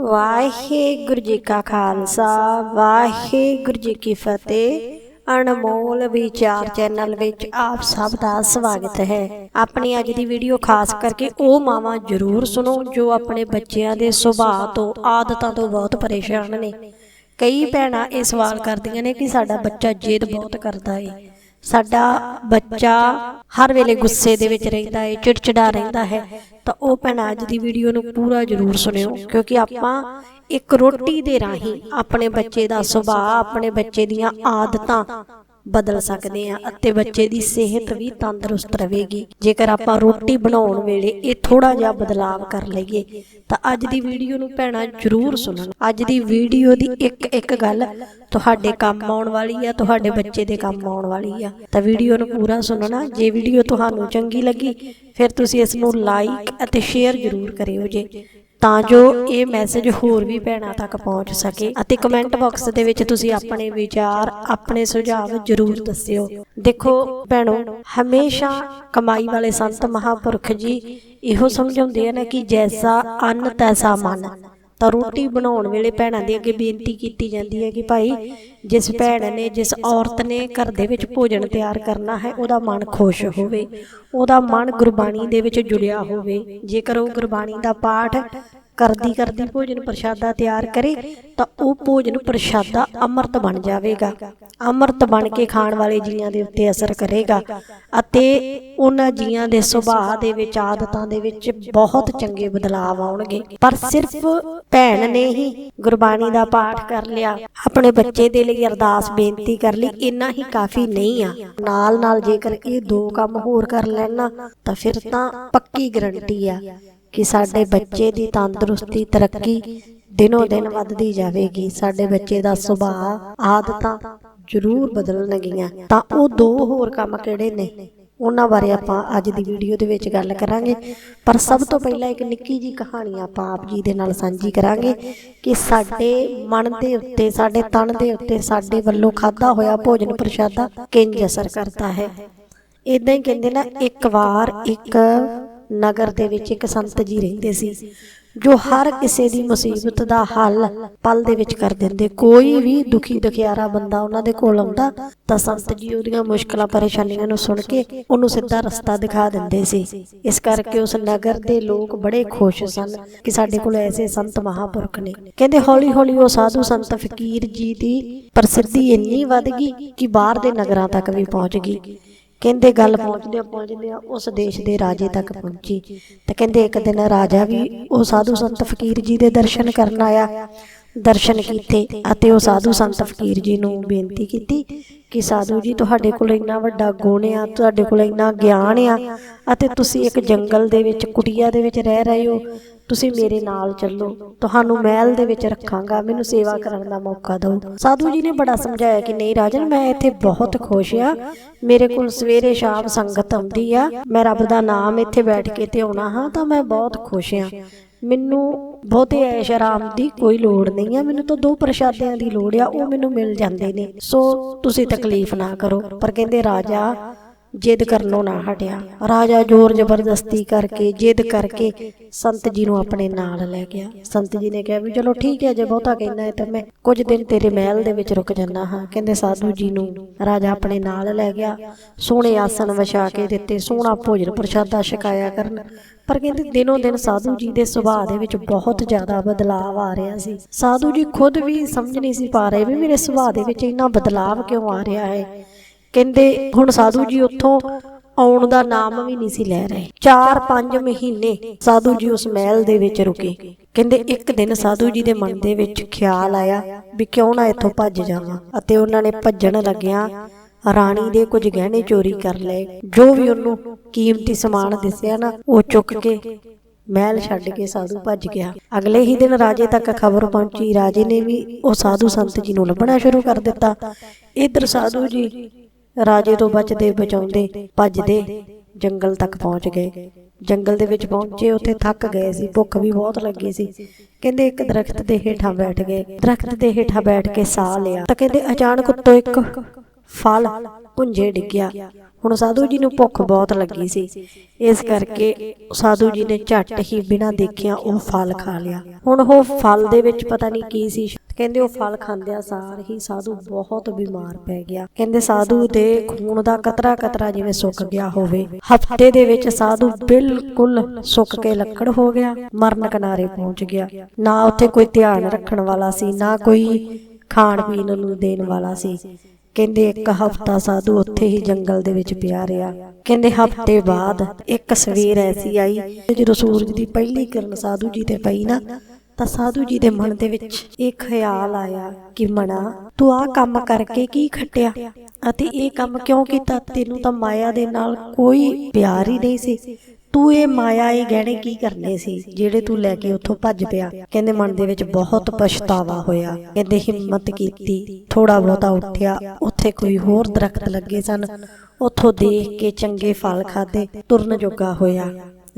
ਵਾਹਿਗੁਰੂ ਜੀ ਕਾ ਖਾਲਸਾ, ਵਾਹਿਗੁਰੂ ਜੀ ਕੀ ਫਤਿਹ। ਅਨਮੋਲ ਵਿਚਾਰ ਚੈਨਲ ਵਿੱਚ ਆਪ ਸਭ ਦਾ ਸਵਾਗਤ ਹੈ। ਆਪਣੀ ਅੱਜ ਦੀ ਵੀਡੀਓ ਖਾਸ ਕਰਕੇ ਉਹ ਮਾਵਾਂ ਜ਼ਰੂਰ ਸੁਣੋ, ਜੋ ਆਪਣੇ ਬੱਚਿਆਂ ਦੇ ਸੁਭਾਅ ਤੋਂ, ਆਦਤਾਂ ਤੋਂ ਬਹੁਤ ਪਰੇਸ਼ਾਨ ਨੇ। ਕਈ ਭੈਣਾਂ ਇਹ ਸਵਾਲ ਕਰਦੀਆਂ ਨੇ ਕਿ ਸਾਡਾ ਬੱਚਾ ਜੇਦ ਬਹੁਤ ਕਰਦਾ ਏ। ਸਾਡਾ ਬੱਚਾ ਹਰ ਵੇਲੇ ਗੁੱਸੇ ਦੇ ਵਿੱਚ ਰਹਿੰਦਾ ਹੈ, ਚਿੜਚਿੜਾ ਰਹਿੰਦਾ ਹੈ। ਤਾਂ ਉਹ ਭੈਣਾਂ, ਅੱਜ ਦੀ ਵੀਡੀਓ ਨੂੰ ਪੂਰਾ ਜ਼ਰੂਰ ਸੁਣਿਓ, ਕਿਉਂਕਿ ਆਪਾਂ ਇੱਕ ਰੋਟੀ ਦੇ ਰਾਹੀਂ ਆਪਣੇ ਬੱਚੇ ਦਾ ਸੁਭਾਅ, ਆਪਣੇ ਬੱਚੇ ਦੀਆਂ ਆਦਤਾਂ ਬਦਲ ਸਕਦੇ ਹਾਂ ਅਤੇ ਬੱਚੇ ਦੀ ਸਿਹਤ ਵੀ ਤੰਦਰੁਸਤ ਰਹੇਗੀ। ਜੇਕਰ ਆਪਾਂ ਰੋਟੀ ਬਣਾਉਣ ਵੇਲੇ ਇਹ ਥੋੜਾ ਜਿਹਾ ਬਦਲਾਅ ਕਰ ਲਈਏ, ਤਾਂ ਅੱਜ ਦੀ ਵੀਡੀਓ ਨੂੰ ਭੈਣਾਂ ਜ਼ਰੂਰ ਸੁਣਨ। ਅੱਜ ਦੀ ਵੀਡੀਓ ਦੀ ਇੱਕ ਇੱਕ ਗੱਲ ਤੁਹਾਡੇ ਕੰਮ ਆਉਣ ਵਾਲੀ ਆ, ਤੁਹਾਡੇ ਬੱਚੇ ਦੇ ਕੰਮ ਆਉਣ ਵਾਲੀ ਆ। ਤਾਂ ਵੀਡੀਓ ਨੂੰ ਪੂਰਾ ਸੁਣਨਾ। ਜੇ ਵੀਡੀਓ ਤੁਹਾਨੂੰ ਚੰਗੀ ਲੱਗੀ, ਫਿਰ ਤੁਸੀਂ ਇਸ ਨੂੰ ਲਾਈਕ ਅਤੇ ਸ਼ੇਅਰ ਜ਼ਰੂਰ ਕਰਿਓ ਜੇ। ਤਾਂ ਜੋ ਇਹ ਮੈਸੇਜ ਹੋਰ ਵੀ ਭੈਣਾਂ ਤੱਕ ਪਹੁੰਚ ਸਕੇ। ਅਤੇ ਕਮੈਂਟ ਬਾਕਸ ਦੇ ਵਿੱਚ ਤੁਸੀਂ ਆਪਣੇ ਵਿਚਾਰ ਆਪਣੇ ਸੁਝਾਅ ਜ਼ਰੂਰ ਦੱਸਿਓ। ਦੇਖੋ ਭੈਣੋ ਹਮੇਸ਼ਾ ਕਮਾਈ ਵਾਲੇ ਸੰਤ ਮਹਾਪੁਰਖ ਜੀ ਇਹੋ ਸਮਝਾਉਂਦੇ ਆ ਨਾ ਕਿ ਜੈਸਾ ਅੰਨ ਤੈਸਾ ਮਨ। ਤਾਂ ਰੋਟੀ ਬਣਾਉਣ ਵੇਲੇ ਭੈਣਾਂ ਦੇ ਅੱਗੇ ਬੇਨਤੀ ਕੀਤੀ ਜਾਂਦੀ ਹੈ ਕਿ ਭਾਈ ਜਿਸ ਭੈਣ ਨੇ ਜਿਸ ਔਰਤ ਨੇ ਘਰ ਦੇ ਵਿੱਚ ਭੋਜਨ ਤਿਆਰ ਕਰਨਾ ਹੈ ਉਹਦਾ ਮਨ ਖੁਸ਼ ਹੋਵੇ ਉਹਦਾ ਮਨ ਗੁਰਬਾਣੀ ਦੇ ਵਿੱਚ ਜੁੜਿਆ ਹੋਵੇ ਜੇਕਰ ਉਹ ਗੁਰਬਾਣੀ ਦਾ ਪਾਠ ਕਰਦੀ ਕਰਦੀ ਭੋਜਨ ਪ੍ਰਸ਼ਾਦਾ ਤਿਆਰ ਕਰੇ, ਤਾਂ ਉਹ ਭੋਜਨ ਪ੍ਰਸ਼ਾਦਾ ਅੰਮ੍ਰਿਤ ਬਣ ਜਾਵੇਗਾ। ਅੰਮ੍ਰਿਤ ਬਣ ਕੇ ਖਾਣ ਵਾਲੇ ਜੀਆਂ ਦੇ ਉੱਤੇ ਅਸਰ ਕਰੇਗਾ ਅਤੇ ਉਹਨਾਂ ਜੀਆਂ ਦੇ ਸੁਭਾਅ ਦੇ ਵਿੱਚ, ਆਦਤਾਂ ਦੇ ਵਿੱਚ ਬਹੁਤ ਚੰਗੇ ਬਦਲਾਅ ਆਉਣਗੇ। ਪਰ ਸਿਰਫ ਭੈਣ ਨੇ ਹੀ ਗੁਰਬਾਣੀ ਦਾ ਪਾਠ ਕਰ ਲਿਆ। ਆਪਣੇ ਬੱਚੇ ਦੇ ਲਈ ਅਰਦਾਸ ਬੇਨਤੀ ਕਰ ਲਈ, ਇੰਨਾ ਹੀ ਕਾਫੀ ਨਹੀਂ ਆ। ਨਾਲ ਨਾਲ ਜੇਕਰ ਇਹ ਦੋ ਕੰਮ ਹੋਰ ਕਰ ਲੈਣਾ, ਤਾਂ ਫਿਰ ਤਾਂ ਪੱਕੀ ਗਰੰਟੀ ਆ। ਕਿ ਸਾਡੇ ਬੱਚੇ ਦੀ ਤੰਦਰੁਸਤੀ ਤਰੱਕੀ ਦਿਨੋ ਦਿਨ ਵੱਧਦੀ ਜਾਵੇਗੀ। ਸਾਡੇ ਬੱਚੇ ਦਾ ਸੁਭਾਅ, ਆਦਤਾਂ ਜ਼ਰੂਰ ਬਦਲਣਗੀਆਂ। ਤਾਂ ਉਹ ਦੋ ਹੋਰ ਕੰਮ ਕਿਹੜੇ ਨੇ? ਉਹਨਾਂ ਬਾਰੇ ਆਪਾਂ ਅੱਜ ਦੀ ਵੀਡੀਓ ਦੇ ਵਿੱਚ ਗੱਲ ਕਰਾਂਗੇ। ਪਰ ਸਭ ਤੋਂ ਪਹਿਲਾਂ ਇੱਕ ਨਿੱਕੀ ਜੀ ਕਹਾਣੀ ਆਪਾਂ ਆਪ ਜੀ ਦੇ ਨਾਲ ਸਾਂਝੀ ਕਰਾਂਗੇ ਕਿ ਸਾਡੇ ਮਨ ਦੇ ਉੱਤੇ, ਸਾਡੇ ਤਨ ਦੇ ਉੱਤੇ, ਸਾਡੇ ਵੱਲੋਂ ਖਾਦਾ ਹੋਇਆ ਭੋਜਨ ਪ੍ਰਸ਼ਾਦਾ ਕਿੰਜ ਅਸਰ ਕਰਦਾ ਹੈ। ਇਦਾਂ ਹੀ ਕਹਿੰਦੇ ਨਾ, ਇੱਕ ਵਾਰ ਇੱਕ ਨਗਰ ਦੇ ਵਿੱਚ ਇੱਕ ਸੰਤ ਜੀ ਰਹਿੰਦੇ ਸੀ, ਜੋ ਹਰ ਕਿਸੇ ਦੀ ਮੁਸੀਬਤ ਦਾ ਹੱਲ ਪਲ ਦੇ ਵਿੱਚ ਕਰ ਦਿੰਦੇ। ਕੋਈ ਵੀ ਦੁਖੀ ਦੁਖਿਆਰਾ ਬੰਦਾ ਉਹਨਾਂ ਦੇ ਕੋਲ ਆਉਂਦਾ, ਤਾਂ ਸੰਤ ਜੀ ਉਹਦੀਆਂ ਮੁਸ਼ਕਲਾਂ, ਪਰੇਸ਼ਾਨੀਆਂ ਨੂੰ ਸੁਣ ਕੇ ਉਹਨੂੰ ਸਿੱਧਾ ਰਸਤਾ ਦਿਖਾ ਦਿੰਦੇ ਸੀ। ਇਸ ਕਰਕੇ ਉਸ ਨਗਰ ਦੇ ਲੋਕ ਬੜੇ ਖੁਸ਼ ਸਨ ਕਿ ਸਾਡੇ ਕੋਲ ਐਸੇ ਸੰਤ ਮਹਾਪੁਰਖ ਨੇ। ਕਹਿੰਦੇ ਹੌਲੀ ਹੌਲੀ ਉਹ ਸਾਧੂ ਸੰਤ ਫਕੀਰ ਜੀ ਦੀ ਪ੍ਰਸਿੱਧੀ ਇੰਨੀ ਵੱਧ ਗਈ ਕਿ ਬਾਹਰ ਦੇ ਨਗਰਾਂ ਤੱਕ ਵੀ ਪਹੁੰਚ ਗਈ। ਕਹਿੰਦੇ ਗੱਲ ਪਹੁੰਚਦਿਆਂ ਪਹੁੰਚਦਿਆਂ ਉਸ ਦੇਸ਼ ਦੇ ਰਾਜੇ ਤੱਕ ਪਹੁੰਚੀ। ਤੇ ਕਹਿੰਦੇ ਇੱਕ ਦਿਨ ਰਾਜਾ ਵੀ ਉਹ ਸਾਧੂ ਸੰਤ ਫਕੀਰ ਜੀ ਦੇ ਦਰਸ਼ਨ ਕਰਨ ਆਇਆ। ਦਰਸ਼ਨ ਕੀਤੇ ਅਤੇ ਉਹ ਸਾਧੂ ਸੰਤ ਫਕੀਰ ਜੀ ਨੂੰ ਬੇਨਤੀ ਕੀਤੀ ਕਿ ਸਾਧੂ ਜੀ, ਤੁਹਾਡੇ ਕੋਲ ਇੰਨਾ ਵੱਡਾ ਗੁਣ ਆ, ਤੁਹਾਡੇ ਕੋਲ ਇੰਨਾ ਗਿਆਨ ਆ ਅਤੇ ਤੁਸੀਂ ਇੱਕ ਜੰਗਲ ਦੇ ਵਿੱਚ, ਕੁਟੀਆ ਦੇ ਵਿੱਚ ਰਹਿ ਰਹੇ ਹੋ, ਤੁਸੀਂ ਮੇਰੇ ਨਾਲ ਚੱਲੋ, ਤੁਹਾਨੂੰ ਮਹਿਲ ਦੇ ਵਿੱਚ ਰੱਖਾਂਗਾ, ਮੈਨੂੰ ਸੇਵਾ ਕਰਨ ਦਾ ਮੌਕਾ ਦਿਓ। ਸਾਧੂ ਜੀ ਨੇ ਬੜਾ ਸਮਝਾਇਆ ਕਿ ਨਹੀਂ ਰਾਜਨ, ਮੈਂ ਇੱਥੇ ਬਹੁਤ ਖੁਸ਼ ਆ, ਮੇਰੇ ਕੋਲ ਸਵੇਰੇ ਸ਼ਾਮ ਸੰਗਤ ਆਉਂਦੀ ਆ, ਮੈਂ ਰੱਬ ਦਾ ਨਾਮ ਇੱਥੇ ਬੈਠ ਕੇ ਤੇ ਆਉਣਾ ਹਾਂ, ਤਾਂ ਮੈਂ ਬਹੁਤ ਖੁਸ਼ ਆ। ਮੈਨੂੰ ਬਹੁਤੇ ਐਸ਼ ਆਰਾਮ ਦੀ ਕੋਈ ਲੋੜ ਨਹੀਂ ਆ। ਮੈਨੂੰ ਤਾਂ ਦੋ ਪ੍ਰਸ਼ਾਦਿਆਂ ਦੀ ਲੋੜ ਆ ਉਹ ਮੈਨੂੰ ਮਿਲ ਜਾਂਦੇ ਨੇ। ਸੋ ਤੁਸੀਂ ਤਕਲੀਫ ਨਾ ਕਰੋ। ਪਰ ਕਹਿੰਦੇ ਰਾਜਾ ਜਿੱਦ ਕਰਨੋਂ ਨਾ ਹਟਿਆ। ਰਾਜਾ ਜ਼ੋਰ ਜ਼ਬਰਦਸਤੀ ਕਰਕੇ ਜਿੱਦ ਕਰਕੇ ਸੰਤ ਜੀ ਨੂੰ ਆਪਣੇ ਨਾਲ ਲੈ ਗਿਆ। ਸੰਤ ਜੀ ਨੇ ਕਿਹਾ ਵੀ ਚਲੋ ਠੀਕ ਹੈ, ਜੇ ਬਹੁਤਾ ਕਹਿੰਦਾ ਹੈ ਤਾਂ ਮੈਂ ਕੁਝ ਦਿਨ ਤੇਰੇ ਮਹਿਲ ਦੇ ਵਿੱਚ ਰੁਕ ਜਾਣਾ ਹਾਂ। ਕਹਿੰਦੇ ਸਾਧੂ ਜੀ ਨੂੰ ਰਾਜਾ ਆਪਣੇ ਨਾਲ ਲੈ ਗਿਆ। ਸੋਹਣੇ ਆਸਣ ਵਿਛਾ ਕੇ ਦਿੱਤੇ, ਸੋਹਣਾ ਭੋਜਨ ਪ੍ਰਸ਼ਾਦਾ ਛਕਾਇਆ ਕਰਨ। ਪਰ ਕਹਿੰਦੇ ਦਿਨੋਂ ਦਿਨ ਸਾਧੂ ਜੀ ਦੇ ਸੁਭਾਅ ਦੇ ਵਿੱਚ ਬਹੁਤ ਜ਼ਿਆਦਾ ਬਦਲਾਅ ਆ ਰਿਹਾ ਸੀ। ਸਾਧੂ ਜੀ ਖੁਦ ਵੀ ਸਮਝ ਨਹੀਂ ਸੀ ਪਾ ਰਹੇ ਵੀ ਮੇਰੇ ਸੁਭਾਅ ਦੇ ਵਿੱਚ ਇੰਨਾ ਬਦਲਾਅ ਕਿਉਂ ਆ ਰਿਹਾ ਹੈ। ਕਹਿੰਦੇ, ਹੁਣ ਸਾਧੂ ਜੀ ਉੱਥੋਂ ਆਉਣ ਦਾ ਨਾਮ ਵੀ ਨਹੀਂ ਸੀ ਲੈ ਰਹੇ। 4-5 ਮਹੀਨੇ ਸਾਧੂ ਜੀ ਉਸ ਮਹਿਲ ਦੇ ਵਿੱਚ ਰੁਕੇ। ਕਹਿੰਦੇ, ਇੱਕ ਦਿਨ ਸਾਧੂ ਜੀ ਦੇ ਮਨ ਦੇ ਵਿੱਚ ਖਿਆਲ ਆਇਆ ਵੀ ਕਿਉਂ ਨਾ ਇੱਥੋਂ ਭੱਜ ਜਾਵਾਂ ਅਤੇ ਉਹਨਾਂ ਨੇ ਭੱਜਣ ਲੱਗਿਆ ਰਾਣੀ ਦੇ ਕੁਝ ਗਹਿਣੇ ਚੋਰੀ ਕਰ ਲਏ। ਜੋ ਵੀ ਉਹਨੂੰ ਕੀਮਤੀ ਸਮਾਨ ਦਿਸਿਆ ਨਾ, ਉਹ ਚੁੱਕ ਕੇ ਮਹਿਲ ਛੱਡ ਕੇ ਸਾਧੂ ਭੱਜ ਗਿਆ। ਅਗਲੇ ਹੀ ਦਿਨ ਰਾਜੇ ਤੱਕ ਖਬਰ ਪਹੁੰਚੀ। ਰਾਜੇ ਨੇ ਵੀ ਉਹ ਸਾਧੂ ਸੰਤ ਜੀ ਨੂੰ ਲੱਭਣਾ ਸ਼ੁਰੂ ਕਰ ਦਿੱਤਾ। ਇਧਰ ਸਾਧੂ ਜੀ ਰਾਜੇ ਤੋਂ ਬਚਦੇ ਬਚਾਉਂਦੇ ਭੱਜਦੇ ਜੰਗਲ ਤੱਕ ਪਹੁੰਚ ਗਏ। ਜੰਗਲ ਦੇ ਵਿੱਚ ਪਹੁੰਚੇ, ਉੱਥੇ ਥੱਕ ਗਏ ਸੀ। ਭੁੱਖ ਵੀ ਬਹੁਤ ਲੱਗੀ ਸੀ। ਕਹਿੰਦੇ ਇੱਕ ਦਰਖਤ ਦੇ ਹੇਠਾਂ ਬੈਠ ਗਏ। ਦਰਖਤ ਦੇ ਹੇਠਾਂ ਬੈਠ ਕੇ ਸਾਹ ਲਿਆ। ਤਾਂ ਕਹਿੰਦੇ ਅਚਾਨਕ ਉੱਤੋਂ ਇੱਕ ਫਲ ਪੁੰਜੇ ਡਿੱਗਿਆ। ਹੁਣ ਸਾਧੂ ਜੀ ਨੂੰ ਭੁੱਖ ਬਹੁਤ ਲੱਗੀ ਸੀ। ਇਸ ਕਰਕੇ ਸਾਧੂ ਜੀ ਨੇ ਝੱਟ ਹੀ ਬਿਨਾਂ ਦੇਖਿਆ ਉਹ ਫਲ ਖਾ ਲਿਆ। ਹੁਣ ਉਹ ਫਲ ਦੇ ਵਿੱਚ ਪਤਾ ਨਹੀਂ ਕੀ ਸੀ। ਕਹਿੰਦੇ ਉਹ ਫਲ ਖਾਂਦਿਆਂ ਸਾਰ ਹੀ ਸਾਧੂ ਬਹੁਤ ਬਿਮਾਰ ਪੈ ਗਿਆ। ਕਹਿੰਦੇ ਸਾਧੂ ਦੇ ਖੂਨ ਦਾ ਕਤਰਾ ਕਤਰਾ ਜਿਵੇਂ ਸੁੱਕ ਗਿਆ ਹੋਵੇ। ਹਫ਼ਤੇ ਦੇ ਵਿੱਚ ਸਾਧੂ ਬਿਲਕੁਲ ਸੁੱਕ ਕੇ ਲੱਕੜ ਹੋ ਗਿਆ, ਮਰਨ ਕਿਨਾਰੇ ਪਹੁੰਚ ਗਿਆ। ਨਾ ਉੱਥੇ ਕੋਈ ਧਿਆਨ ਰੱਖਣ ਵਾਲਾ ਸੀ, ਨਾ ਕੋਈ ਖਾਣ ਪੀਣ ਨੂੰ ਦੇਣ ਵਾਲਾ ਸੀ। ਕਹਿੰਦੇ ਇੱਕ ਹਫਤਾ ਸਾਧੂ ਉੱਥੇ ਹੀ ਜੰਗਲ ਦੇ ਵਿੱਚ ਪਿਆ ਰਿਹਾ। ਕਹਿੰਦੇ ਹਫ਼ਤੇ ਬਾਅਦ ਇੱਕ ਸਵੇਰ ਐਸੀ ਆਈ ਜਦੋਂ ਸੂਰਜ ਦੀ ਪਹਿਲੀ ਕਿਰਨ ਸਾਧੂ ਜੀ ਤੇ ਪਈ ਨਾ ਤਾਂ ਸਾਧੂ ਜੀ ਦੇ ਮਨ ਦੇ ਵਿੱਚ ਇਹ ਖਿਆਲ ਆਇਆ ਕਿ ਮਣਾ, ਤੂੰ ਆਹ ਕੰਮ ਕਰਕੇ ਕੀ ਖੱਟਿਆ? ਅਤੇ ਇਹ ਕੰਮ ਕਿਉਂ ਕੀਤਾ? ਤੈਨੂੰ ਤਾਂ ਮਾਇਆ ਦੇ ਨਾਲ ਕੋਈ ਪਿਆਰ ਹੀ ਨਹੀਂ ਸੀ। ਤੂੰ ਇਹ ਮਾਇਆ, ਇਹ ਗਹਿਣੇ ਕੀ ਕਰਨੇ ਸੀ, ਜਿਹੜੇ ਤੂੰ ਲੈ ਕੇ ਉੱਥੋਂ ਭੱਜ ਪਿਆ? ਕਹਿੰਦੇ ਮਨ ਦੇ ਵਿੱਚ ਬਹੁਤ ਪਛਤਾਵਾ ਹੋਇਆ। ਕਹਿੰਦੇ ਹਿੰਮਤ ਕੀਤੀ ਥੋੜਾ ਬਹੁਤਾ ਉੱਠਿਆ। ਉੱਥੇ ਕੋਈ ਹੋਰ ਦਰਖਤ ਲੱਗੇ ਸਨ। ਉੱਥੋਂ ਦੇਖ ਕੇ ਚੰਗੇ ਫਲ ਖਾਦੇ ਤੁਰਨ ਜੋਗਾ ਹੋਇਆ।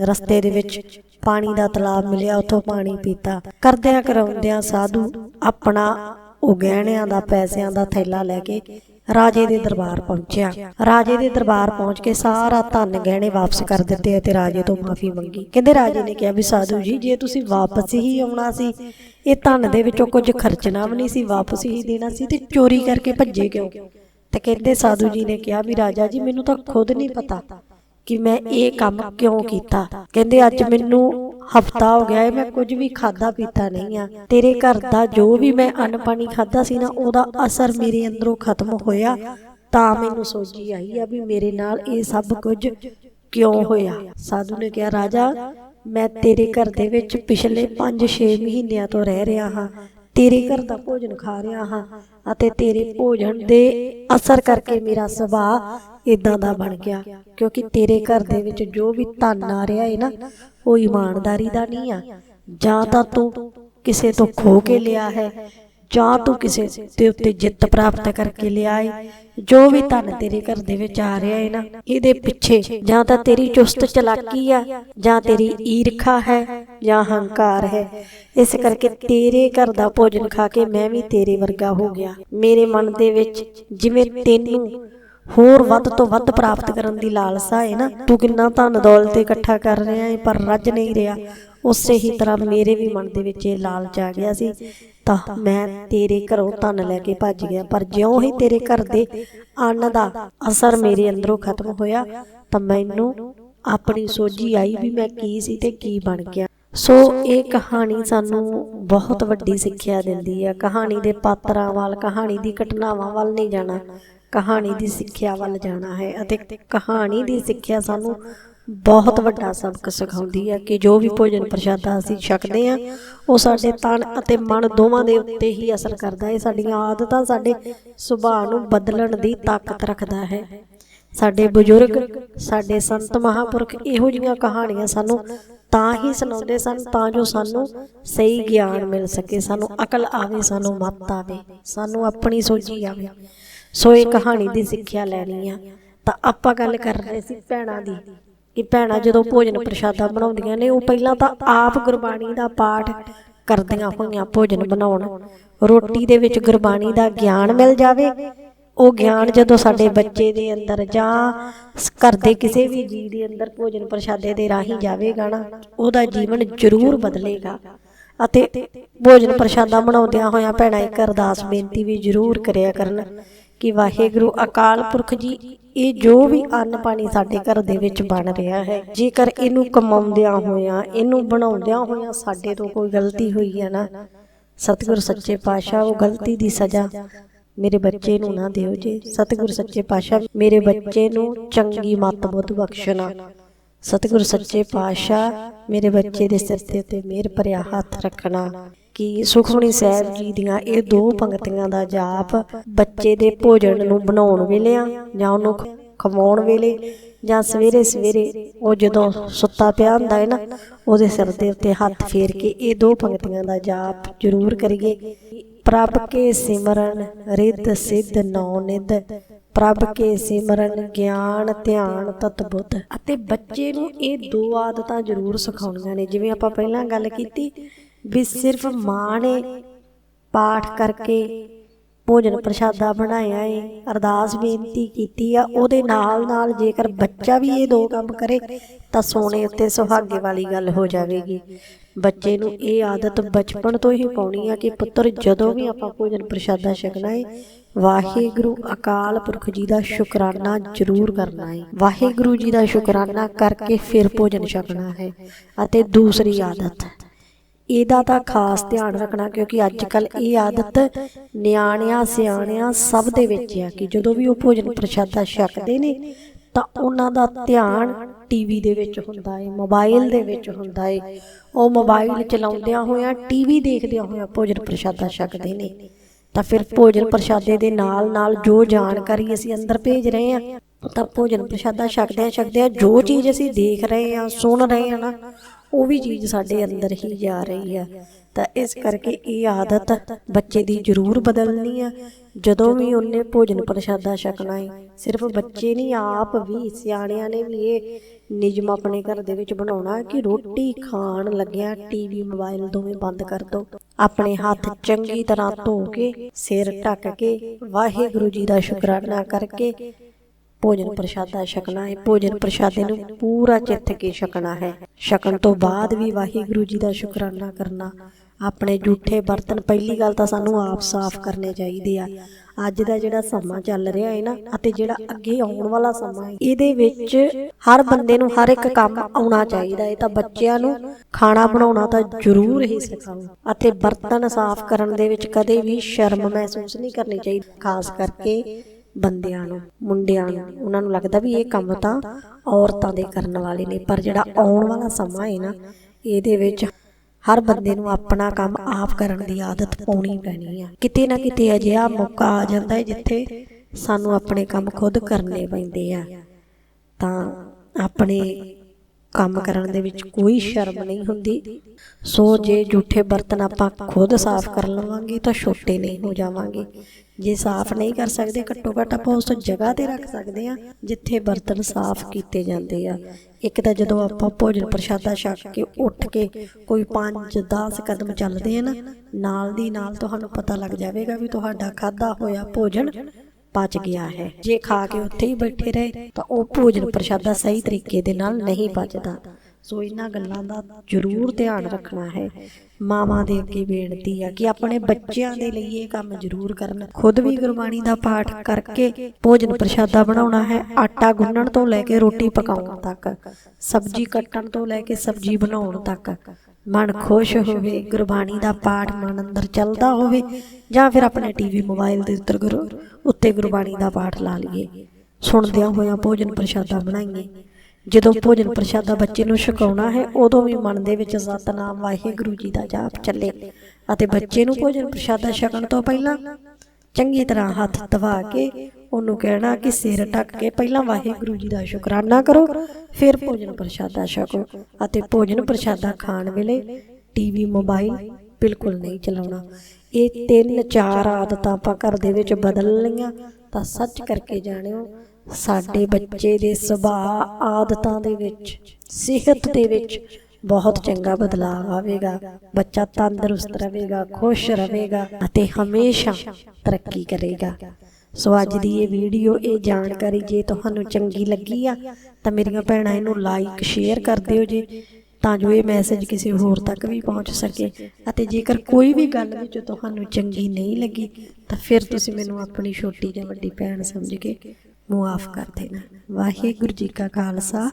ਰਸਤੇ ਦੇ ਵਿੱਚ ਪਾਣੀ ਦਾ ਤਲਾਬ ਮਿਲਿਆ, ਉੱਥੋਂ ਪਾਣੀ ਪੀਤਾ। ਕਰਦਿਆਂ ਕਰਾਉਂਦਿਆਂ ਸਾਧੂ ਆਪਣਾ ਉਹ ਗਹਿਣਿਆਂ ਦਾ, ਪੈਸਿਆਂ ਦਾ ਥੈਲਾ ਲੈ ਕੇ ਰਾਜੇ ਦੇ ਦਰਬਾਰ ਪਹੁੰਚਿਆ। ਰਾਜੇ ਦੇ ਦਰਬਾਰ ਪਹੁੰਚ ਕੇ ਸਾਰਾ ਧਨ ਗਹਿਣੇ ਵਾਪਸ ਕਰ ਦਿੱਤੇ ਅਤੇ ਰਾਜੇ ਤੋਂ ਮਾਫੀ ਮੰਗੀ। ਕਹਿੰਦੇ ਰਾਜੇ ਨੇ ਕਿਹਾ ਵੀ ਸਾਧੂ ਜੀ, ਜੇ ਤੁਸੀਂ ਵਾਪਸ ਹੀ ਆਉਣਾ ਸੀ, ਇਹ ਧਨ ਦੇ ਵਿੱਚੋਂ ਕੁਝ ਖਰਚਣਾ ਵੀ ਨਹੀਂ ਸੀ, ਵਾਪਸ ਹੀ ਦੇਣਾ ਸੀ ਤੇ ਚੋਰੀ ਕਰਕੇ ਭੱਜੇ ਕਿਉਂ? ਤੇ ਕਹਿੰਦੇ ਸਾਧੂ ਜੀ ਨੇ ਕਿਹਾ ਵੀ ਰਾਜਾ ਜੀ, ਮੈਨੂੰ ਤਾਂ ਖੁਦ ਨਹੀਂ ਪਤਾ। ਕਿ ਮੈਂ ਇਹ ਕੰਮ ਕਿਉਂ ਕੀਤਾ? ਕਹਿੰਦੇ ਅੱਜ ਮੈਨੂੰ ਹਫਤਾ ਹੋ ਗਿਆ ਹੈ ਮੈਂ ਕੁਝ ਵੀ ਖਾਦਾ ਪੀਤਾ ਨਹੀਂ ਆ। ਤੇਰੇ ਘਰ ਦਾ ਜੋ ਵੀ ਮੈਂ ਅੰਨ ਪਾਣੀ ਖਾਦਾ ਸੀ ਨਾ ਉਹਦਾ ਅਸਰ ਮੇਰੇ ਅੰਦਰੋਂ ਖਤਮ ਹੋਇਆ। ਤਾਂ ਮੈਨੂੰ ਸੋਚੀ ਆਈ ਆ ਵੀ ਮੇਰੇ ਨਾਲ ਇਹ ਸਭ ਕੁਝ ਕਿਉਂ ਹੋਇਆ? ਸਾਧੂ ਨੇ ਕਿਹਾ ਰਾਜਾ ਮੈਂ ਤੇਰੇ ਘਰ ਦੇ ਵਿੱਚ ਪਿਛਲੇ 5-6 ਮਹੀਨਿਆਂ ਤੋਂ ਰਹਿ ਰਿਹਾ ਹਾਂ। ਤੇਰੇ ਘਰ ਦਾ ਭੋਜਨ ਖਾ ਰਿਹਾ ਹਾਂ ਅਤੇ ਤੇਰੇ ਭੋਜਨ ਦੇ ਅਸਰ ਕਰਕੇ ਮੇਰਾ ਸੁਭਾਅ ਇਦਾਂ ਦਾ ਬਣ ਗਿਆ। ਕਿਉਂਕਿ ਤੇਰੇ ਘਰ ਦੇ ਵਿੱਚ ਜੋ ਵੀ ਧਨ ਆ ਰਿਹਾ ਹੈ ਨਾ, ਉਹ ਇਮਾਨਦਾਰੀ ਦਾ ਨਹੀਂ ਆ। ਜਾਂ ਤਾਂ ਤੂੰ ਕਿਸੇ ਤੋਂ ਖੋ ਕੇ ਲਿਆ ਹੈ ਜਾਂ ਤੂੰ ਕਿਸੇ ਦੇ ਉੱਤੇ ਜਿੱਤ ਪ੍ਰਾਪਤ ਕਰਕੇ ਲਿਆ ਜੋ ਵੀ ਧਨ ਤੇਰੇ ਘਰ ਦੇ ਵਿੱਚ ਆ ਰਿਹਾ ਹੈ ਨਾ, ਇਹਦੇ ਪਿੱਛੇ ਜਾਂ ਤਾਂ ਤੇਰੀ ਚੁਸਤ ਚਲਾਕੀ ਆ, ਜਾਂ ਤੇਰੀ ਈਰਖਾ ਹੈ, ਜਾਂ ਹੰਕਾਰ ਹੈ। ਇਸ ਕਰਕੇ ਤੇਰੇ ਘਰ ਦਾ ਭੋਜਨ ਖਾ ਕੇ ਮੈਂ ਵੀ ਤੇਰੇ ਵਰਗਾ ਹੋ ਗਿਆ। ਮੇਰੇ ਮਨ ਦੇ ਵਿੱਚ ਜਿਵੇਂ ਤੈਨੂੰ ਹੋਰ ਵੱਧ ਤੋਂ ਵੱਧ ਪ੍ਰਾਪਤ ਕਰਨ ਦੀ ਲਾਲਸਾ ਹੈ ਨਾ, ਤੂੰ ਕਿੰਨਾ ਧਨ ਦੌਲਤ ਇਕੱਠਾ ਕਰ ਰਿਹਾ ਹੈ ਪਰ ਰੱਜ ਨਹੀਂ ਰਿਹਾ। ਉਸੇ ਹੀ ਤਰ੍ਹਾਂ ਮੇਰੇ ਵੀ ਮਨ ਦੇ ਵਿੱਚ ਇਹ ਲਾਲਚ ਆ ਗਿਆ ਸੀ ਤਾਂ ਮੈਂ ਤੇਰੇ ਘਰੋਂ ਧਨ ਲੈ ਕੇ ਭੱਜ ਗਿਆ। ਪਰ ਜਿਉਂ ਹੀ ਤੇਰੇ ਘਰ ਦੇ ਅੰਨ ਦਾ ਅਸਰ ਮੇਰੇ ਅੰਦਰੋਂ ਖਤਮ ਹੋਇਆ। ਤਾਂ ਮੈਨੂੰ ਆਪਣੀ ਸੋਝੀ ਆਈ ਵੀ ਮੈਂ ਕੀ ਸੀ ਤੇ ਕੀ ਬਣ ਗਿਆ। ਸੋ ਇਹ ਕਹਾਣੀ ਸਾਨੂੰ ਬਹੁਤ ਵੱਡੀ ਸਿੱਖਿਆ ਦਿੰਦੀ ਹੈ ਕਹਾਣੀ ਦੇ ਪਾਤਰਾਂ ਵੱਲ ਕਹਾਣੀ ਦੀ ਘਟਨਾਵਾਂ ਵੱਲ ਨਹੀਂ ਜਾਣਾ। ਕਹਾਣੀ ਦੀ ਸਿੱਖਿਆ ਵੱਲ ਜਾਣਾ ਹੈ ਅਤੇ ਕਹਾਣੀ ਦੀ ਸਿੱਖਿਆ ਸਾਨੂੰ ਬਹੁਤ ਵੱਡਾ ਸਬਕ ਸਿਖਾਉਂਦੀ ਹੈ ਕਿ ਜੋ ਵੀ ਭੋਜਨ ਪ੍ਰਸ਼ਾਦਾ ਅਸੀਂ ਛਕਦੇ ਹਾਂ ਉਹ ਸਾਡੇ ਤਨ ਅਤੇ ਮਨ ਦੋਵਾਂ ਦੇ ਉੱਤੇ ਹੀ ਅਸਰ ਕਰਦਾ ਹੈ। ਸਾਡੀਆਂ ਆਦਤਾਂ ਸਾਡੇ ਸੁਭਾਅ ਨੂੰ ਬਦਲਣ ਦੀ ਤਾਕਤ ਰੱਖਦਾ ਹੈ। ਸਾਡੇ ਬਜ਼ੁਰਗ, ਸਾਡੇ ਸੰਤ ਮਹਾਪੁਰਖ ਇਹੋ ਜਿਹੀਆਂ ਕਹਾਣੀਆਂ ਸਾਨੂੰ ਤਾਂ ਹੀ ਸੁਣਾਉਂਦੇ ਸਨ, ਤਾਂ ਜੋ ਸਾਨੂੰ ਸਹੀ ਗਿਆਨ ਮਿਲ ਸਕੇ, ਸਾਨੂੰ ਅਕਲ ਆਵੇ, ਸਾਨੂੰ ਮੱਤ ਆਵੇ, ਸਾਨੂੰ ਆਪਣੀ ਸੋਝੀ ਆਵੇ। ਸੋ ਇਹ ਕਹਾਣੀ ਦੀ ਸਿੱਖਿਆ ਲੈਣੀ ਆ। ਤਾਂ ਆਪਾਂ ਗੱਲ ਕਰ ਰਹੇ ਸੀ ਭੈਣਾਂ ਦੀ। ਕਿ ਭੈਣਾਂ ਜਦੋਂ ਭੋਜਨ ਪ੍ਰਸ਼ਾਦਾ ਬਣਾਉਂਦੀਆਂ ਨੇ ਉਹ ਪਹਿਲਾਂ ਤਾਂ ਆਪ ਗੁਰਬਾਣੀ ਦਾ ਪਾਠ ਕਰਦੀਆਂ ਹੋਈਆਂ ਭੋਜਨ ਬਣਾਉਣ। ਰੋਟੀ ਦੇ ਵਿੱਚ ਗੁਰਬਾਣੀ ਦਾ ਗਿਆਨ ਮਿਲ ਜਾਵੇ ਉਹ ਗਿਆਨ ਜਦੋਂ ਸਾਡੇ ਬੱਚੇ ਦੇ ਅੰਦਰ ਜਾਂ ਘਰ ਦੇ ਕਿਸੇ ਵੀ ਜੀਵ ਦੇ ਅੰਦਰ ਭੋਜਨ ਪ੍ਰਸ਼ਾਦੇ ਦੇ ਰਾਹੀਂ ਜਾਵੇਗਾ ਨਾ ਉਹਦਾ ਜੀਵਨ ਜ਼ਰੂਰ ਬਦਲੇਗਾ। ਅਤੇ ਭੋਜਨ ਪ੍ਰਸ਼ਾਦਾ ਬਣਾਉਂਦਿਆਂ ਹੋਇਆਂ ਭੈਣਾਂ ਇੱਕ ਅਰਦਾਸ ਬੇਨਤੀ ਵੀ ਜ਼ਰੂਰ ਕਰਿਆ ਕਰਨ ਕਿ ਵਾਹਿਗੁਰੂ ਅਕਾਲ ਪੁਰਖ ਜੀ, ਇਹ ਜੋ ਵੀ ਅੰਨ ਪਾਣੀ ਸਾਡੇ ਘਰ ਦੇ ਵਿੱਚ ਬਣ ਰਿਹਾ ਹੈ, ਜੇਕਰ ਇਹਨੂੰ ਕਮਾਉਂਦਿਆਂ ਹੋਇਆਂ, ਇਹਨੂੰ ਬਣਾਉਂਦਿਆਂ ਹੋਇਆਂ ਸਾਡੇ ਤੋਂ ਕੋਈ ਗਲਤੀ ਹੋਈ ਹੈ ਨਾ, ਸਤਿਗੁਰ ਸੱਚੇ ਪਾਤਸ਼ਾਹ, ਉਹ ਗਲਤੀ ਦੀ ਸਜ਼ਾ ਮੇਰੇ ਬੱਚੇ ਨੂੰ ਨਾ ਦਿਓ ਜੀ। ਸਤਿਗੁਰ ਸੱਚੇ ਪਾਤਸ਼ਾਹ, ਮੇਰੇ ਬੱਚੇ ਨੂੰ ਚੰਗੀ ਮੱਤ ਬੁੱਧ ਬਖਸ਼ਣਾ। ਸਤਿਗੁਰ ਸੱਚੇ ਪਾਤਸ਼ਾਹ, ਮੇਰੇ ਬੱਚੇ ਦੇ ਸਿਰ ਤੇ ਉੱਤੇ ਮਿਹਰ ਭਰਿਆ ਹੱਥ ਰੱਖਣਾ। ਕਿ ਸੁਖਮਣੀ ਸਾਹਿਬ ਜੀ ਦੀਆਂ ਇਹ ਦੋ ਪੰਕਤੀਆਂ ਦਾ ਜਾਪ ਬੱਚੇ ਦੇ ਭੋਜਨ ਨੂੰ ਬਣਾਉਣ ਵੇਲੇ ਜਾਂ ਉਹਨੂੰ ਖਵਾਉਣ ਵੇਲੇ ਜਾਂ ਸਵੇਰੇ ਸਵੇਰੇ ਉਹ ਜਦੋਂ ਸੁੱਤਾ ਪਿਆ ਹੁੰਦਾ ਹੈ ਨਾ ਉਹਦੇ ਸਿਰ ਦੇ ਉੱਤੇ ਹੱਥ ਫੇਰ ਕੇ ਇਹ ਦੋ ਪੰਕਤੀਆਂ ਦਾ ਜਾਪ ਜ਼ਰੂਰ ਕਰੀਏ। ਪ੍ਰਭ ਕੇ ਸਿਮਰਨ ਰਿੱਧ ਸਿੱਧ ਨੌ ਨਿਧ। ਪ੍ਰਭ ਕੇ ਸਿਮਰਨ ਗਿਆਨ ਧਿਆਨ ਤਤ ਬੁੱਧ ਅਤੇ ਬੱਚੇ ਨੂੰ ਇਹ ਦੋ ਆਦਤਾਂ ਜ਼ਰੂਰ ਸਿਖਾਉਣੀਆਂ ਨੇ। ਜਿਵੇਂ ਆਪਾਂ ਪਹਿਲਾਂ ਗੱਲ ਕੀਤੀ ਵੀ ਸਿਰਫ ਮਾਂ ਨੇ ਪਾਠ ਕਰਕੇ ਭੋਜਨ ਪ੍ਰਸ਼ਾਦਾ ਬਣਾਇਆ ਏ, ਅਰਦਾਸ ਬੇਨਤੀ ਕੀਤੀ ਆ, ਉਹਦੇ ਨਾਲ ਨਾਲ ਜੇਕਰ ਬੱਚਾ ਵੀ ਇਹ ਦੋ ਕੰਮ ਕਰੇ, ਤਾਂ ਸੋਨੇ ਉੱਤੇ ਸੁਹਾਗੇ ਵਾਲੀ ਗੱਲ ਹੋ ਜਾਵੇਗੀ। ਬੱਚੇ ਨੂੰ ਇਹ ਆਦਤ ਬਚਪਨ ਤੋਂ ਹੀ ਪਾਉਣੀ ਆ ਕਿ ਪੁੱਤਰ, ਜਦੋਂ ਵੀ ਆਪਾਂ ਭੋਜਨ ਪ੍ਰਸ਼ਾਦਾ ਛਕਣਾ ਏ, ਵਾਹਿਗੁਰੂ ਅਕਾਲ ਪੁਰਖ ਜੀ ਦਾ ਸ਼ੁਕਰਾਨਾ ਜ਼ਰੂਰ ਕਰਨਾ ਏ। ਵਾਹਿਗੁਰੂ ਜੀ ਦਾ ਸ਼ੁਕਰਾਨਾ ਕਰਕੇ ਫਿਰ ਭੋਜਨ ਛਕਣਾ ਹੈ ਅਤੇ ਦੂਸਰੀ ਆਦਤ। ਇਹਦਾ ਤਾਂ ਖਾਸ ਧਿਆਨ ਰੱਖਣਾ, ਕਿਉਂਕਿ ਅੱਜ ਕੱਲ ਇਹ ਆਦਤ ਨਿਆਣਿਆਂ, ਸਿਆਣਿਆਂ ਸਭ ਦੇ ਵਿੱਚ ਆ ਕਿ ਜਦੋਂ ਵੀ ਉਹ ਭੋਜਨ ਪ੍ਰਸ਼ਾਦਾ ਛਕਦੇ ਨੇ, ਤਾਂ ਉਹਨਾਂ ਦਾ ਧਿਆਨ ਟੀਵੀ ਦੇ ਵਿੱਚ ਹੁੰਦਾ ਏ, ਮੋਬਾਈਲ ਦੇ ਵਿੱਚ ਹੁੰਦਾ ਏ। ਉਹ ਮੋਬਾਈਲ ਚਲਾਉਂਦਿਆਂ ਹੋਇਆਂ, ਟੀਵੀ ਦੇਖਦਿਆਂ ਹੋਇਆਂ ਭੋਜਨ ਪ੍ਰਸ਼ਾਦਾ ਛਕਦੇ ਨੇ। ਤਾਂ ਫਿਰ ਭੋਜਨ ਪ੍ਰਸ਼ਾਦੇ ਦੇ ਨਾਲ ਨਾਲ ਜੋ ਜਾਣਕਾਰੀ ਅਸੀਂ ਅੰਦਰ ਭੇਜ ਰਹੇ ਹਾਂ, ਤਾਂ ਭੋਜਨ ਪ੍ਰਸ਼ਾਦਾ ਛਕਦਿਆਂ ਛਕਦਿਆਂ ਜੋ ਚੀਜ਼ ਅਸੀਂ ਦੇਖ ਰਹੇ ਹਾਂ, ਸੁਣ ਰਹੇ ਹਾਂ ਨਾ ਉਹ ਵੀ ਚੀਜ਼ ਸਾਡੇ ਅੰਦਰ ਹੀ ਜਾ ਰਹੀ ਆ। ਤਾਂ ਇਸ ਕਰਕੇ ਇਹ ਆਦਤ ਬੱਚੇ ਦੀ ਜ਼ਰੂਰ ਬਦਲਣੀ ਆ। ਜਦੋਂ ਵੀ ਉਹਨੇ ਭੋਜਨ ਪ੍ਰਸ਼ਾਦਾ ਛਕਣਾ ਹੈ ਸਿਰਫ ਬੱਚੇ ਨਹੀਂ, ਆਪ ਵੀ, ਸਿਆਣਿਆਂ ਨੇ ਵੀ ਇਹ ਨਿਯਮ ਆਪਣੇ ਘਰ ਦੇ ਵਿੱਚ ਬਣਾਉਣਾ ਕਿ ਰੋਟੀ ਖਾਣ ਲੱਗਿਆ ਟੀਵੀ ਮੋਬਾਈਲ ਦੋਵੇਂ ਬੰਦ ਕਰ ਦਿਓ ਆਪਣੇ ਹੱਥ ਚੰਗੀ ਤਰ੍ਹਾਂ ਧੋ ਕੇ, ਸਿਰ ਢੱਕ ਕੇ, ਵਾਹਿਗੁਰੂ ਜੀ ਦਾ ਸ਼ੁਕਰਾਨਾ ਕਰਕੇ ਭੋਜਨ ਪ੍ਰਸ਼ਾਦਾ ਛਕਣਾ ਹੈ ਭੋਜਨ ਪ੍ਰਸ਼ਾਦੇ ਨੂੰ ਪੂਰਾ ਚਿੱਤ ਕੇ ਛਕਣਾ ਹੈ। ਛਕਣ ਤੋਂ ਬਾਅਦ ਵੀ ਵਾਹਿਗੁਰੂ ਜੀ ਦਾ ਸ਼ੁਕਰਾਨਾ ਕਰਨਾ। ਆਪਣੇ ਝੂਠੇ ਬਰਤਨ ਪਹਿਲੀ ਗੱਲ ਤਾਂ ਸਾਨੂੰ ਆਪ ਸਾਫ਼ ਕਰਨੇ ਚਾਹੀਦੇ ਆ। ਅੱਜ ਦਾ ਜਿਹੜਾ ਸਮਾਂ ਚੱਲ ਰਿਹਾ ਹੈ ਨਾ ਅਤੇ ਜਿਹੜਾ ਅੱਗੇ ਆਉਣ ਵਾਲਾ ਸਮਾਂ ਹੈ ਇਹਦੇ ਵਿੱਚ ਹਰ ਬੰਦੇ ਨੂੰ ਹਰ ਇੱਕ ਕੰਮ ਆਉਣਾ ਚਾਹੀਦਾ ਹੈ ਤਾਂ ਬੱਚਿਆਂ ਨੂੰ ਖਾਣਾ ਬਣਾਉਣਾ ਤਾਂ ਜ਼ਰੂਰ ਹੀ ਸਿਖਾਓ ਅਤੇ ਬਰਤਨ ਸਾਫ਼ ਕਰਨ ਦੇ ਵਿੱਚ ਕਦੇ ਵੀ ਸ਼ਰਮ ਮਹਿਸੂਸ ਨਹੀਂ ਕਰਨੀ ਚਾਹੀਦੀ ਖਾਸ ਕਰਕੇ ਬੰਦਿਆਂ ਨੂੰ, ਮੁੰਡਿਆਂ ਨੂੰ। ਉਹਨਾਂ ਨੂੰ ਲੱਗਦਾ ਵੀ ਇਹ ਕੰਮ ਤਾਂ ਔਰਤਾਂ ਦੇ ਕਰਨ ਵਾਲੇ ਨੇ, ਪਰ ਜਿਹੜਾ ਆਉਣ ਵਾਲਾ ਸਮਾਂ ਹੈ ਨਾ, ਇਹਦੇ ਵਿੱਚ ਹਰ ਬੰਦੇ ਨੂੰ ਆਪਣਾ ਕੰਮ ਆਪ ਕਰਨ ਦੀ ਆਦਤ ਪਾਉਣੀ ਪੈਣੀ ਆ। ਕਿਤੇ ਨਾ ਕਿਤੇ ਅਜਿਹਾ ਮੌਕਾ ਆ ਜਾਂਦਾ ਹੈ ਜਿੱਥੇ ਸਾਨੂੰ ਆਪਣੇ ਕੰਮ ਖੁਦ ਕਰਨੇ ਪੈਂਦੇ ਆ। ਤਾਂ ਆਪਣੇ ਕੰਮ ਕਰਨ ਦੇ ਵਿੱਚ ਕੋਈ ਸ਼ਰਮ ਨਹੀਂ ਹੁੰਦੀ। ਸੋ ਜੇ ਝੂਠੇ ਬਰਤਨ ਆਪਾਂ ਖੁਦ ਸਾਫ਼ ਕਰ ਲਵਾਂਗੇ ਤਾਂ ਛੋਟੇ ਨਹੀਂ ਹੋ ਜਾਵਾਂਗੇ। ਜੇ ਸਾਫ਼ ਨਹੀਂ ਕਰ ਸਕਦੇ ਘੱਟੋ ਘੱਟ ਆਪਾਂ ਉਸ ਜਗ੍ਹਾ ਤੇ ਰੱਖ ਸਕਦੇ ਆ ਜਿੱਥੇ ਬਰਤਨ ਸਾਫ਼ ਕੀਤੇ ਜਾਂਦੇ ਆ। ਇੱਕ ਤਾਂ ਜਦੋਂ ਆਪਾਂ ਭੋਜਨ ਪ੍ਰਸ਼ਾਦਾ ਛਕ ਕੇ ਉੱਠ ਕੇ ਕੋਈ 5-10 ਕਦਮ ਚੱਲਦੇ ਆ ਨਾ ਨਾਲ ਦੀ ਨਾਲ ਤੁਹਾਨੂੰ ਪਤਾ ਲੱਗ ਜਾਵੇਗਾ ਵੀ ਤੁਹਾਡਾ ਖਾਦਾ ਹੋਇਆ ਭੋਜਨ ਪਚ ਗਿਆ ਹੈ। ਜੇ ਖਾ ਕੇ ਉੱਥੇ ਹੀ ਬੈਠੇ ਰਹੇ, ਤਾਂ ਉਹ ਭੋਜਨ ਪ੍ਰਸ਼ਾਦਾ ਸਹੀ ਤਰੀਕੇ ਦੇ ਨਾਲ ਨਹੀਂ ਪਚਦਾ ਸੋ ਇਹਨਾਂ ਗੱਲਾਂ ਦਾ ਜ਼ਰੂਰ ਧਿਆਨ ਰੱਖਣਾ ਹੈ। ਮਾਵਾਂ ਦੇ ਅੱਗੇ ਬੇਨਤੀ ਆ ਕਿ ਆਪਣੇ ਬੱਚਿਆਂ ਦੇ ਲਈ ਇਹ ਕੰਮ ਜ਼ਰੂਰ ਕਰਨ। ਖੁਦ ਵੀ ਗੁਰਬਾਣੀ ਦਾ ਪਾਠ ਕਰਕੇ ਭੋਜਨ ਪ੍ਰਸ਼ਾਦਾ ਬਣਾਉਣਾ ਹੈ। ਆਟਾ ਗੁੰਨਣ ਤੋਂ ਲੈ ਕੇ ਰੋਟੀ ਪਕਾਉਣ ਤੱਕ, ਸਬਜ਼ੀ ਕੱਟਣ ਤੋਂ ਲੈ ਕੇ ਸਬਜ਼ੀ ਬਣਾਉਣ ਤੱਕ। ਮਨ ਖੁਸ਼ ਹੋਵੇ ਗੁਰਬਾਣੀ ਦਾ ਪਾਠ ਮਨ ਅੰਦਰ ਚੱਲਦਾ ਹੋਵੇ ਜਾਂ ਫਿਰ ਆਪਣੇ ਟੀਵੀ ਮੋਬਾਈਲ ਦੇ ਉੱਤੇ ਗੁਰੂ ਉੱਤੇ ਗੁਰਬਾਣੀ ਦਾ ਪਾਠ ਲਾ ਲਈਏ। ਸੁਣਦਿਆਂ ਹੋਇਆਂ ਭੋਜਨ ਪ੍ਰਸ਼ਾਦਾ ਬਣਾਈਏ। ਜਦੋਂ ਭੋਜਨ ਪ੍ਰਸ਼ਾਦਾ ਬੱਚੇ ਨੂੰ ਛਕਾਉਣਾ ਹੈ ਉਦੋਂ ਵੀ ਮਨ ਦੇ ਵਿੱਚ ਸਤਨਾਮ ਵਾਹਿਗੁਰੂ ਜੀ ਦਾ ਜਾਪ ਚੱਲੇ ਅਤੇ ਬੱਚੇ ਨੂੰ ਭੋਜਨ ਪ੍ਰਸ਼ਾਦਾ ਛਕਣ ਤੋਂ ਪਹਿਲਾਂ ਚੰਗੀ ਤਰ੍ਹਾਂ ਹੱਥ ਧਵਾ ਕੇ ਉਹਨੂੰ ਕਹਿਣਾ ਕਿ ਸਿਰ ਢੱਕ ਕੇ ਪਹਿਲਾਂ ਵਾਹਿਗੁਰੂ ਜੀ ਦਾ ਸ਼ੁਕਰਾਨਾ ਕਰੋ, ਫਿਰ ਭੋਜਨ ਪ੍ਰਸ਼ਾਦਾ ਛਕੋ ਅਤੇ ਭੋਜਨ ਪ੍ਰਸ਼ਾਦਾ ਖਾਣ ਵੇਲੇ ਟੀਵੀ ਮੋਬਾਈਲ ਬਿਲਕੁਲ ਨਹੀਂ ਚਲਾਉਣਾ। ਇਹ ਤਿੰਨ ਚਾਰ ਆਦਤਾਂ ਆਪਾਂ ਘਰ ਦੇ ਵਿੱਚ ਬਦਲ ਲਈਆਂ। ਤਾਂ ਸੱਚ ਕਰਕੇ ਜਾਣਿਓ, ਸਾਡੇ ਬੱਚੇ ਦੇ ਸੁਭਾਅ ਆਦਤਾਂ ਦੇ ਵਿੱਚ, ਸਿਹਤ ਦੇ ਵਿੱਚ ਬਹੁਤ ਚੰਗਾ ਬਦਲਾਅ ਆਵੇਗਾ। ਬੱਚਾ ਤੰਦਰੁਸਤ ਰਹੇਗਾ, ਖੁਸ਼ ਰਹੇਗਾ ਅਤੇ ਹਮੇਸ਼ਾ ਤਰੱਕੀ ਕਰੇਗਾ। ਸੋ ਅੱਜ ਦੀ ਇਹ ਵੀਡੀਓ ਇਹ ਜਾਣਕਾਰੀ ਜੇ ਤੁਹਾਨੂੰ ਚੰਗੀ ਲੱਗੀ ਆ, ਤਾਂ ਮੇਰੀਆਂ ਭੈਣਾਂ ਇਹਨੂੰ ਲਾਈਕ ਸ਼ੇਅਰ ਕਰ ਦਿਓ ਜੀ, ਤਾਂ ਜੋ ਇਹ ਮੈਸੇਜ ਕਿਸੇ ਹੋਰ ਤੱਕ ਵੀ ਪਹੁੰਚ ਸਕੇ। ਅਤੇ ਜੇਕਰ ਕੋਈ ਵੀ ਗੱਲ ਵਿੱਚ ਤੁਹਾਨੂੰ ਚੰਗੀ ਨਹੀਂ ਲੱਗੀ, ਤਾਂ ਫਿਰ ਤੁਸੀਂ ਮੈਨੂੰ ਆਪਣੀ ਛੋਟੀ ਜਾਂ ਵੱਡੀ ਭੈਣ ਸਮਝ ਕੇ ਮੁਆਫ ਕਰ ਦੇਣਾ। ਵਾਹਿਗੁਰੂ ਜੀ ਕਾ ਖਾਲਸਾ,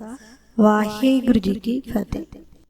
ਵਾਹਿਗੁਰੂ ਜੀ ਕੀ ਫਤਿਹ।